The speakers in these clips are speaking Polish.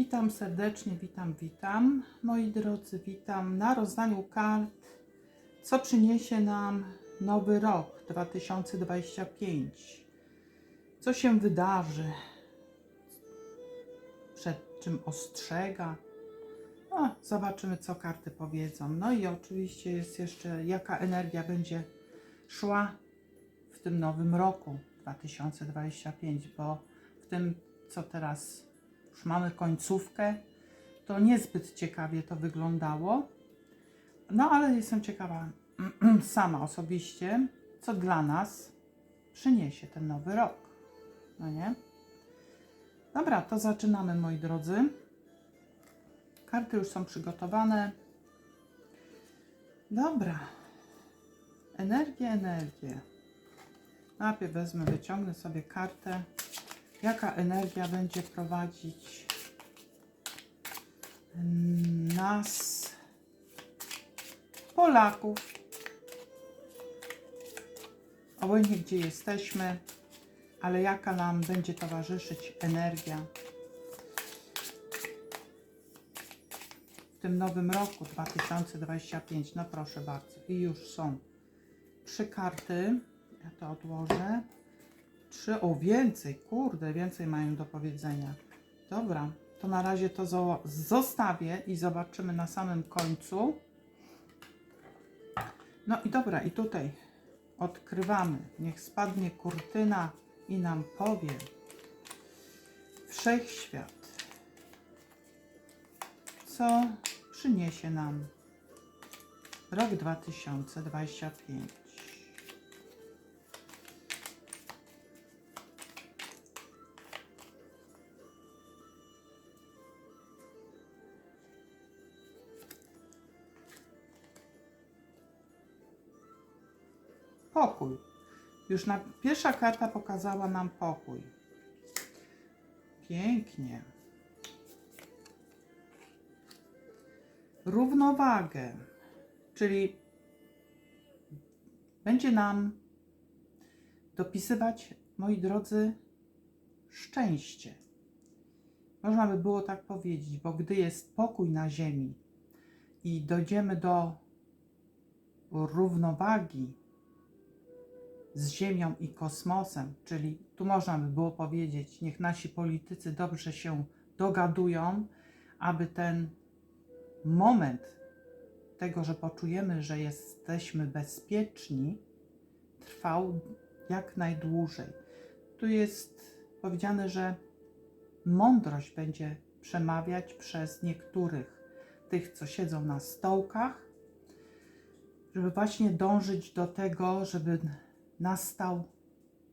Witam serdecznie, witam, witam. Moi drodzy, witam na rozdaniu kart, co przyniesie nam nowy rok 2025. Co się wydarzy, przed czym ostrzega. No, zobaczymy, co karty powiedzą. No i oczywiście jest jeszcze, jaka energia będzie szła w tym nowym roku 2025, bo w tym, co teraz już mamy końcówkę, to niezbyt ciekawie to wyglądało. No ale jestem ciekawa sama osobiście, co dla nas przyniesie ten nowy rok. No nie? Dobra, to zaczynamy moi drodzy. Karty już są przygotowane. Dobra. Energię, energię. Najpierw wezmę, wyciągnę sobie kartę. Jaka energia będzie prowadzić nas, Polaków, obojętnie gdzie jesteśmy, ale jaka nam będzie towarzyszyć energia w tym nowym roku 2025. No proszę bardzo. I już są trzy karty. Ja to odłożę. Trzy, o więcej, kurde, więcej mają do powiedzenia. Dobra, to na razie to zo- zostawię i zobaczymy na samym końcu. No i dobra, i tutaj odkrywamy. Niech spadnie kurtyna i nam powie Wszechświat, co przyniesie nam rok 2025. Pokój. Już na, pierwsza karta pokazała nam pokój. Pięknie. Równowagę, czyli będzie nam dopisywać, moi drodzy, szczęście. Można by było tak powiedzieć, bo gdy jest pokój na Ziemi i dojdziemy do równowagi z Ziemią i kosmosem, czyli tu można by było powiedzieć, niech nasi politycy dobrze się dogadują, aby ten moment tego, że poczujemy, że jesteśmy bezpieczni, trwał jak najdłużej. Tu jest powiedziane, że mądrość będzie przemawiać przez niektórych, tych, co siedzą na stołkach, żeby właśnie dążyć do tego, żeby nastał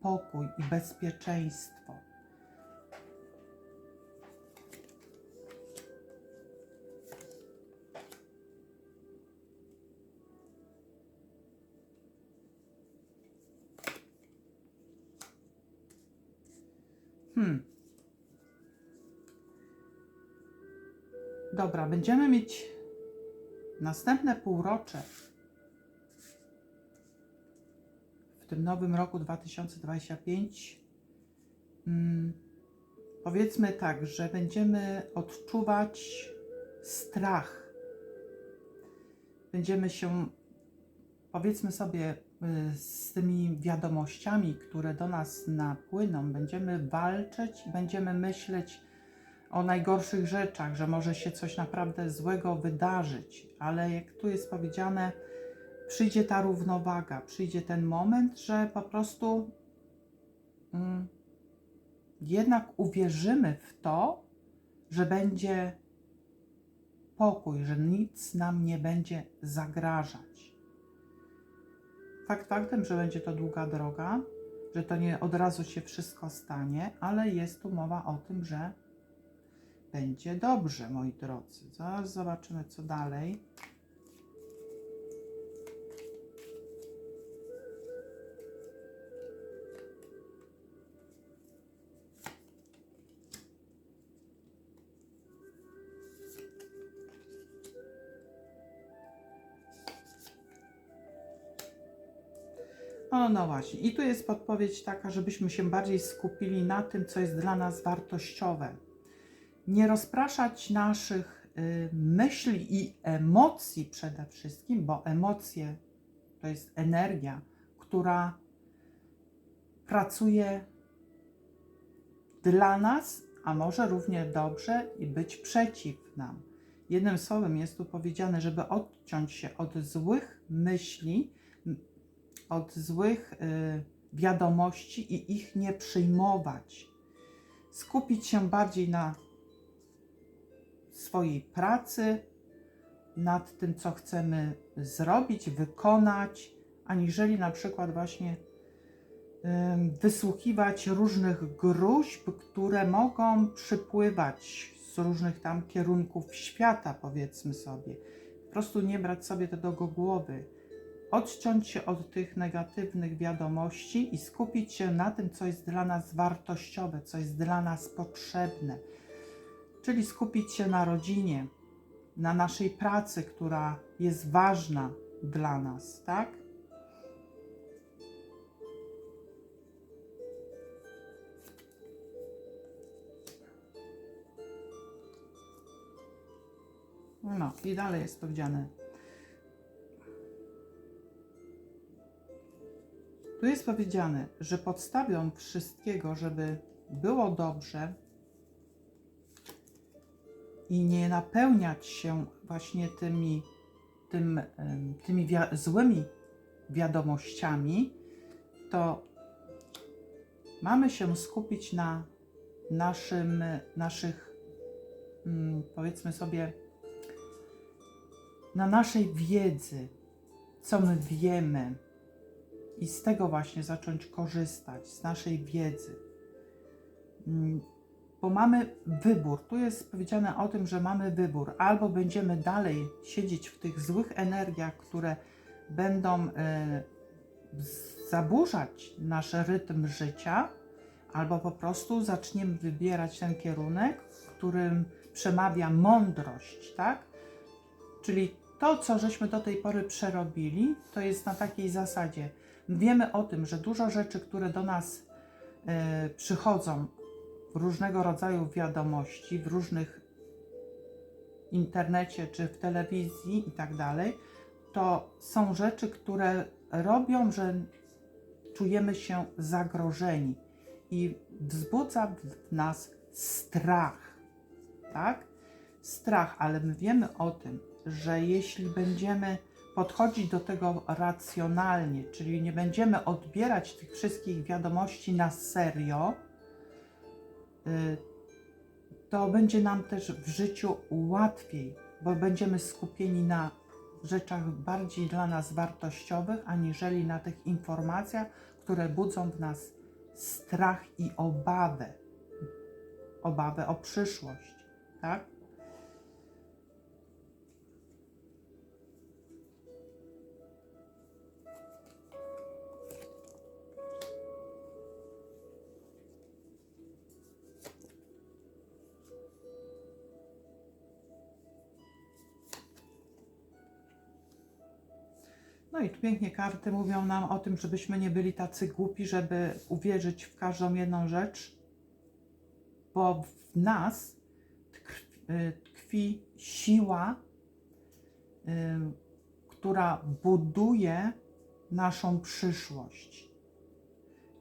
pokój i bezpieczeństwo. Hmm. Dobra, będziemy mieć następne półrocze tym nowym roku 2025. Mm, powiedzmy tak, że będziemy odczuwać strach. Będziemy się, powiedzmy sobie, y, z tymi wiadomościami, które do nas napłyną, będziemy walczyć, będziemy myśleć o najgorszych rzeczach, że może się coś naprawdę złego wydarzyć, ale jak tu jest powiedziane, przyjdzie ta równowaga, przyjdzie ten moment, że po prostu mm, jednak uwierzymy w to, że będzie pokój, że nic nam nie będzie zagrażać. Fakt faktem, że będzie to długa droga, że to nie od razu się wszystko stanie, ale jest tu mowa o tym, że będzie dobrze, moi drodzy. Zaraz zobaczymy, co dalej. No właśnie. I tu jest podpowiedź taka, żebyśmy się bardziej skupili na tym, co jest dla nas wartościowe. nie rozpraszać naszych y, myśli i emocji przede wszystkim, bo emocje to jest energia, która pracuje dla nas, a może równie dobrze i być przeciw nam. Jednym słowem jest tu powiedziane, żeby odciąć się od złych myśli, od złych y, wiadomości i ich nie przyjmować. Skupić się bardziej na swojej pracy, nad tym, co chcemy zrobić, wykonać, aniżeli na przykład właśnie wysłuchiwać różnych gruźb, które mogą przypływać z różnych tam kierunków świata, powiedzmy sobie. Po prostu nie brać sobie to do głowy. Odciąć się od tych negatywnych wiadomości i skupić się na tym, co jest dla nas wartościowe, co jest dla nas potrzebne. Czyli skupić się na rodzinie, na naszej pracy, która jest ważna dla nas, tak? No i dalej jest powiedziane. Tu jest powiedziane, że podstawią wszystkiego, żeby było dobrze i nie napełniać się właśnie tymi, tym, tymi wi- złymi wiadomościami, to mamy się skupić na naszym, naszych, mm, powiedzmy sobie, na naszej wiedzy, co my wiemy, i z tego właśnie zacząć korzystać, z naszej wiedzy. Mm, Bo mamy wybór. Tu jest powiedziane o tym, że mamy wybór. Albo będziemy dalej siedzieć w tych złych energiach, które będą e, zaburzać nasz rytm życia, albo po prostu zaczniemy wybierać ten kierunek, w którym przemawia mądrość, tak? Czyli to, co żeśmy do tej pory przerobili, to jest na takiej zasadzie. Wiemy o tym, że dużo rzeczy, które do nas e, przychodzą w różnego rodzaju wiadomości, w różnych internecie czy w telewizji i tak dalej, to są rzeczy, które robią, że czujemy się zagrożeni i wzbudza w nas strach. Tak? Strach, ale my wiemy o tym, że jeśli będziemy podchodzić do tego racjonalnie, czyli nie będziemy odbierać tych wszystkich wiadomości na serio, y, to będzie nam też w życiu łatwiej, bo będziemy skupieni na rzeczach bardziej dla nas wartościowych, aniżeli na tych informacjach, które budzą w nas strach i obawę. Obawę o przyszłość, tak? No i tu pięknie karty mówią nam o tym, żebyśmy nie byli tacy głupi, żeby uwierzyć w każdą jedną rzecz, bo w nas tkwi, y, siła, y, która buduje naszą przyszłość.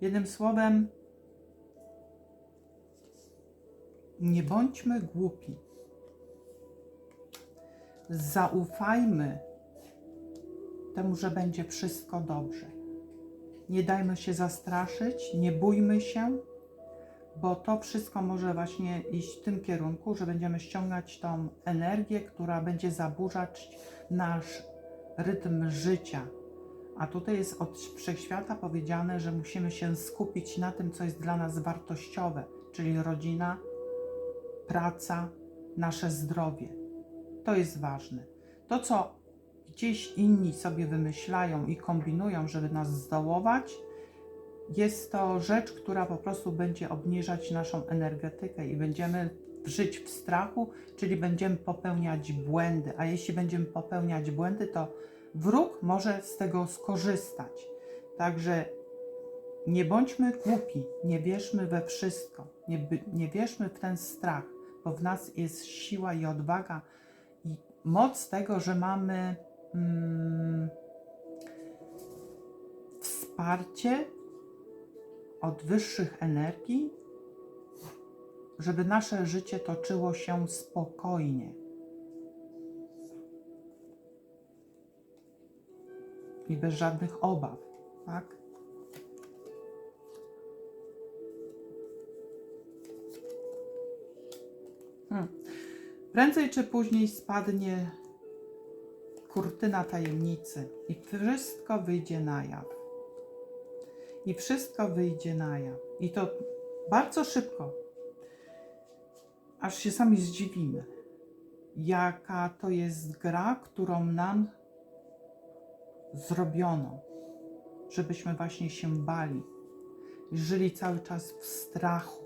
Jednym słowem, nie bądźmy głupi. Zaufajmy temu, że będzie wszystko dobrze. Nie dajmy się zastraszyć, nie bójmy się, bo to wszystko może właśnie iść w tym kierunku, że będziemy ściągać tą energię, która będzie zaburzać nasz rytm życia. A tutaj jest od wszechświata powiedziane, że musimy się skupić na tym, co jest dla nas wartościowe, czyli rodzina, praca, nasze zdrowie. To jest ważne. To, co gdzieś inni sobie wymyślają i kombinują, żeby nas zdołować, jest to rzecz, która po prostu będzie obniżać naszą energetykę i będziemy żyć w strachu, czyli będziemy popełniać błędy. A jeśli będziemy popełniać błędy, to wróg może z tego skorzystać. Także nie bądźmy głupi, nie wierzmy we wszystko, nie, nie wierzmy w ten strach. bo w nas jest siła i odwaga i moc tego, że mamy mm, wsparcie od wyższych energii, żeby nasze życie toczyło się spokojnie. I bez żadnych obaw, tak? Hmm. Prędzej czy później spadnie kurtyna tajemnicy i wszystko wyjdzie na jaw. I wszystko wyjdzie na jaw. I to bardzo szybko. Aż się sami zdziwimy, jaka to jest gra, którą nam zrobiono, żebyśmy właśnie się bali, żyli cały czas w strachu,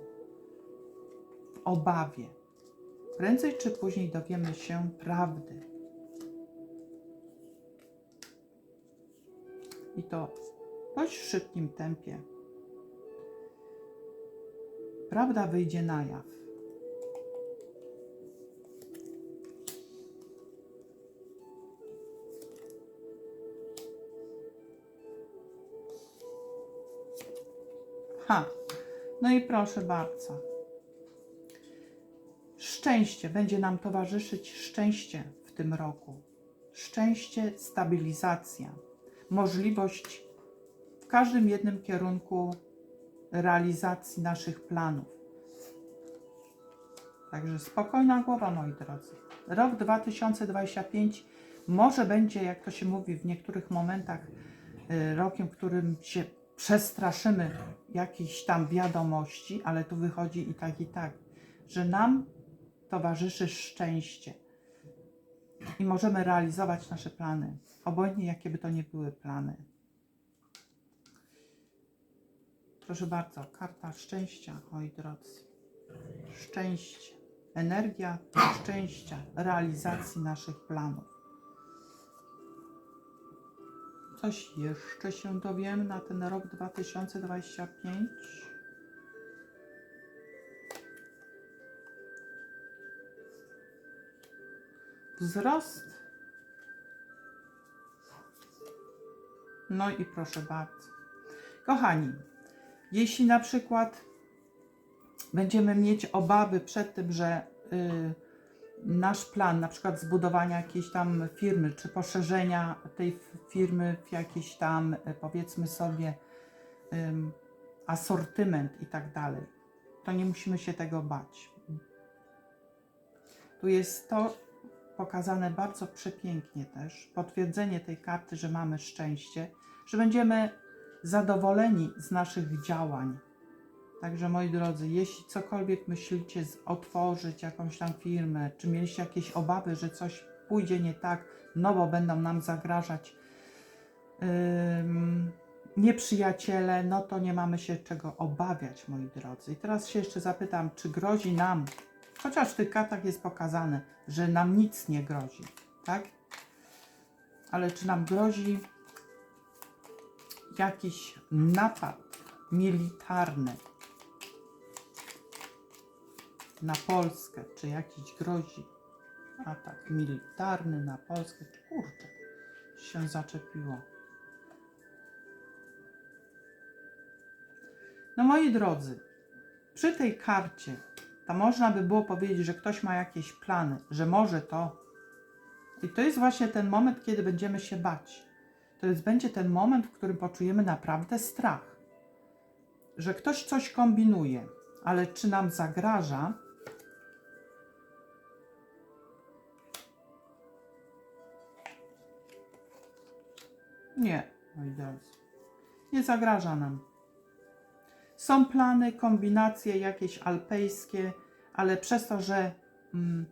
w obawie. Prędzej czy później dowiemy się prawdy. I to w dość szybkim tempie. Prawda wyjdzie na jaw. Ha, no i proszę bardzo. Szczęście będzie nam towarzyszyć szczęście w tym roku. Szczęście, stabilizacja, możliwość w każdym jednym kierunku realizacji naszych planów. Także spokojna głowa, moi drodzy. Rok 2025 może będzie, jak to się mówi w niektórych momentach, y, rokiem, którym się przestraszymy jakichś tam wiadomości, ale tu wychodzi i tak, i tak, że nam towarzyszy szczęście i możemy realizować nasze plany, obojętnie jakie by to nie były plany. Proszę bardzo, karta szczęścia, moi drodzy. Szczęście, energia szczęścia, realizacji naszych planów. Coś jeszcze się dowiemy na ten rok 2025? Wzrost. No i proszę bardzo. Kochani, jeśli na przykład będziemy mieć obawy przed tym, że y, nasz plan, na przykład zbudowania jakiejś tam firmy, czy poszerzenia tej firmy w jakiś tam, y, powiedzmy sobie, ym, asortyment i tak dalej, to nie musimy się tego bać. Tu jest to pokazane bardzo przepięknie też, potwierdzenie tej karty, że mamy szczęście, że będziemy zadowoleni z naszych działań. Także moi drodzy, jeśli cokolwiek myślicie otworzyć jakąś tam firmę, czy mieliście jakieś obawy, że coś pójdzie nie tak, no bo będą nam zagrażać ym, nieprzyjaciele, no to nie mamy się czego obawiać, moi drodzy. I teraz się jeszcze zapytam, czy grozi nam, chociaż w tych kartach jest pokazane, że nam nic nie grozi, tak? Ale czy nam grozi jakiś napad militarny na Polskę, czy jakiś grozi atak militarny na Polskę, kurczę, się zaczepiło. No moi drodzy, przy tej karcie, to można by było powiedzieć, że ktoś ma jakieś plany, że może to. I to jest właśnie ten moment, kiedy będziemy się bać. To jest będzie ten moment, w którym poczujemy naprawdę strach. Że ktoś coś kombinuje, ale czy nam zagraża? Nie, moi drodzy. Nie zagraża nam. Są plany, kombinacje jakieś alpejskie, ale przez to, że mm,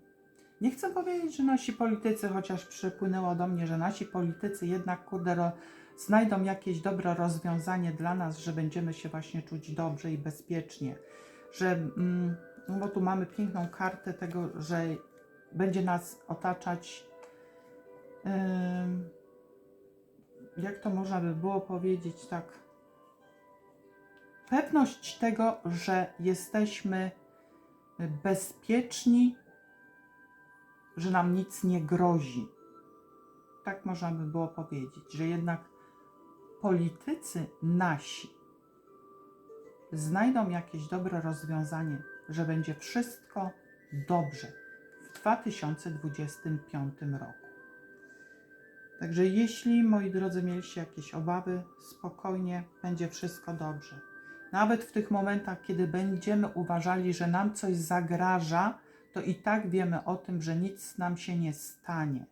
nie chcę powiedzieć, że nasi politycy, chociaż przypłynęło do mnie, że nasi politycy jednak kurde znajdą jakieś dobre rozwiązanie dla nas, że będziemy się właśnie czuć dobrze i bezpiecznie, że mm, no bo tu mamy piękną kartę tego, że będzie nas otaczać ym, jak to można by było powiedzieć tak pewność tego, że jesteśmy bezpieczni, że nam nic nie grozi. Tak można by było powiedzieć, że jednak politycy nasi znajdą jakieś dobre rozwiązanie, że będzie wszystko dobrze w 2025 roku. Także jeśli, moi drodzy, mieliście jakieś obawy, spokojnie, będzie wszystko dobrze. Nawet w tych momentach, kiedy będziemy uważali, że nam coś zagraża, to i tak wiemy o tym, że nic nam się nie stanie,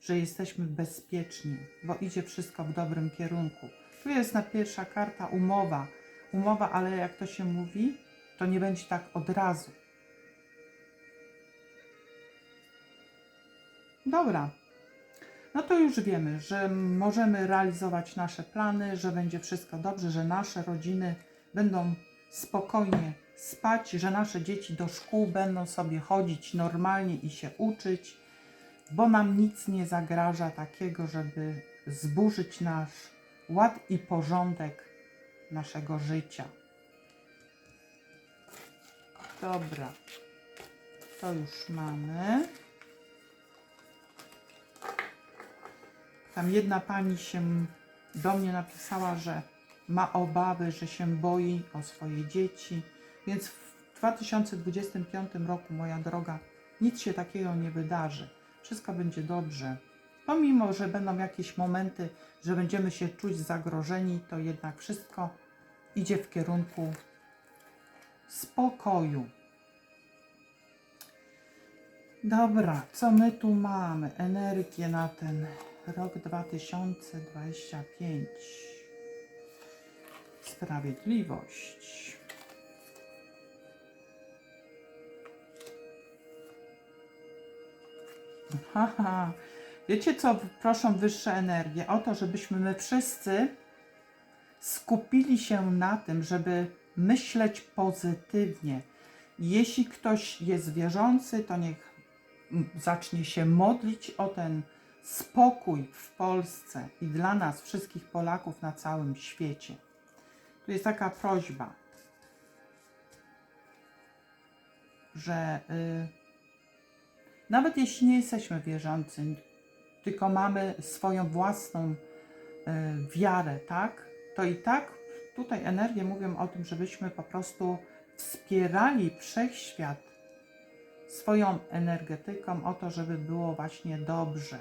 że jesteśmy bezpieczni, bo idzie wszystko w dobrym kierunku. Tu jest na pierwsza karta umowa. Umowa, ale jak to się mówi, to nie będzie tak od razu. Dobra. No to już wiemy, że możemy realizować nasze plany, że będzie wszystko dobrze, że nasze rodziny będą spokojnie spać, że nasze dzieci do szkół będą sobie chodzić normalnie i się uczyć, bo nam nic nie zagraża takiego, żeby zburzyć nasz ład i porządek naszego życia. Dobra, to już mamy. Tam jedna pani się do mnie napisała, że ma obawy, że się boi o swoje dzieci. Więc w 2025 roku, moja droga, nic się takiego nie wydarzy. Wszystko będzie dobrze. Pomimo, że będą jakieś momenty, że będziemy się czuć zagrożeni, to jednak wszystko idzie w kierunku spokoju. Dobra, co my tu mamy? Energię na ten rok 2025. Sprawiedliwość. Haha. Wiecie co proszą wyższe energie? O to, żebyśmy my wszyscy skupili się na tym, żeby myśleć pozytywnie. Jeśli ktoś jest wierzący, to niech zacznie się modlić o ten spokój w Polsce i dla nas, wszystkich Polaków na całym świecie. Tu jest taka prośba, że y, nawet jeśli nie jesteśmy wierzący, tylko mamy swoją własną y, wiarę, tak? To i tak tutaj energie mówią o tym, żebyśmy po prostu wspierali wszechświat swoją energetyką o to, żeby było właśnie dobrze.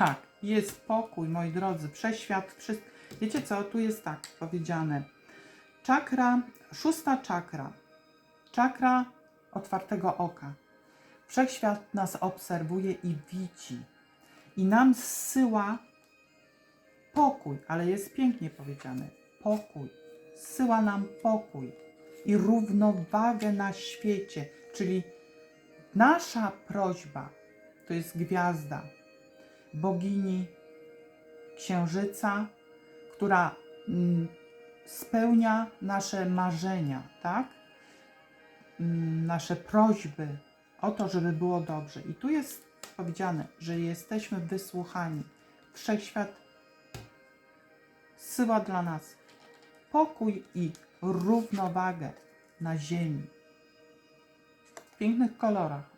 Tak, jest pokój, moi drodzy, wszechświat, wszystko. Wiecie co, tu jest tak powiedziane. Czakra, szósta czakra, czakra otwartego oka. Wszechświat nas obserwuje i widzi. I nam zsyła pokój, ale jest pięknie powiedziane. Pokój. Zsyła nam pokój i równowagę na świecie. Czyli nasza prośba to jest gwiazda, bogini księżyca, która mm, spełnia nasze marzenia, tak? Mm, nasze prośby o to, żeby było dobrze. I tu jest powiedziane, że jesteśmy wysłuchani. Wszechświat zsyła dla nas pokój i równowagę na ziemi. W pięknych kolorach.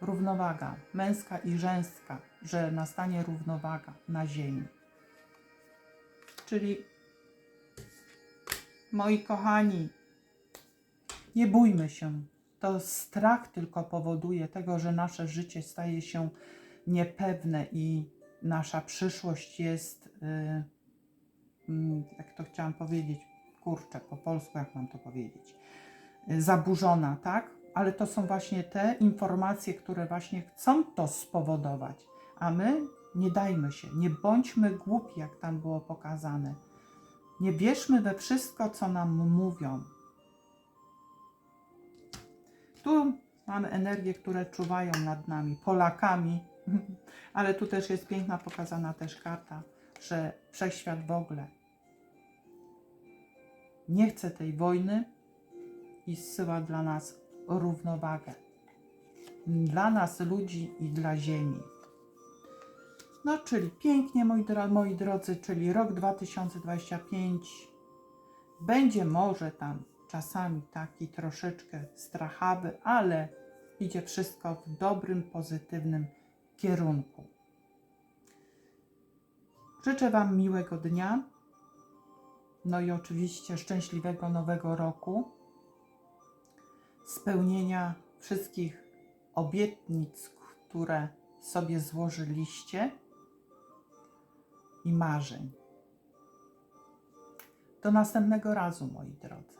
Równowaga męska i żeńska, że nastanie równowaga na ziemi. Czyli moi kochani, nie bójmy się. To strach tylko powoduje tego, że nasze życie staje się niepewne i nasza przyszłość jest, y, mm, jak to chciałam powiedzieć, kurczę, po polsku, jak mam to powiedzieć, y, zaburzona, tak? Ale to są właśnie te informacje, które właśnie chcą to spowodować. A my nie dajmy się, nie bądźmy głupi, jak tam było pokazane. Nie wierzmy we wszystko, co nam mówią. Tu mamy energie, które czuwają nad nami, Polakami, ale tu też jest piękna pokazana też karta, że wszechświat w ogóle nie chce tej wojny i zsyła dla nas równowagę dla nas ludzi i dla Ziemi. No, czyli pięknie, moi, dro- moi drodzy, czyli rok 2025 będzie może tam czasami taki troszeczkę strachawy, ale idzie wszystko w dobrym, pozytywnym kierunku. Życzę Wam miłego dnia, no i oczywiście szczęśliwego nowego roku, spełnienia wszystkich obietnic, które sobie złożyliście i marzeń. Do następnego razu, moi drodzy.